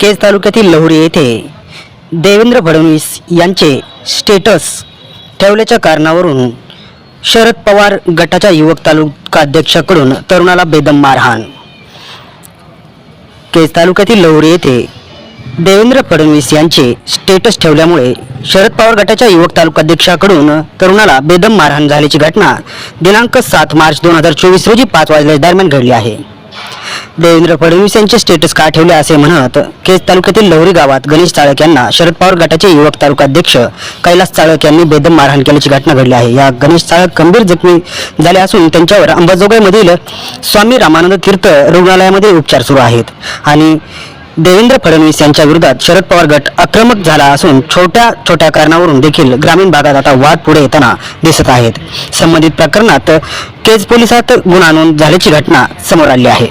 केज तालुक्यातील लहुरी येथे देवेंद्र फडणवीस यांचे स्टेटस ठेवल्याच्या कारणावरून शरद पवार गटाच्या युवक तालुका अध्यक्षाकडून तरुणाला बेदम मारहाण. केज तालुक्यातील लहुरी येथे देवेंद्र फडणवीस यांचे स्टेटस ठेवल्यामुळे शरद पवार गटाच्या युवक तालुकाध्यक्षाकडून तरुणाला बेदम मारहाण झाल्याची घटना दिनांक सात मार्च दोन हजार चोवीस रोजी पाच वाजल्या दरम्यान घडली आहे. देवेंद्र फडणवीस यांचे स्टेटस का ठेवले असे म्हणत केज तालुक्यातील लवरी गावात गणेश चाळक यांना शरद पवार गटाचे युवक तालुकाध्यक्ष कैलास चाळक यांनी बेदम मारहाण केल्याची घटना घडली आहे. या गणेश चाळक गंभीर जखमी झाले असून त्यांच्यावर अंबाजोगाईमधील स्वामी रामानंद तीर्थ रुग्णालयामध्ये उपचार सुरू आहेत. आणि देवेंद्र फडणवीस यांच्या विरोधात शरद पवार गट आक्रमक झाला असून छोट्या छोट्या कारणावरून देखील ग्रामीण भागात आता वाद पुढे येताना दिसत आहेत. संबंधित प्रकरणात केज पोलिसात गुन्हा नोंद झाल्याची घटना समोर आली आहे.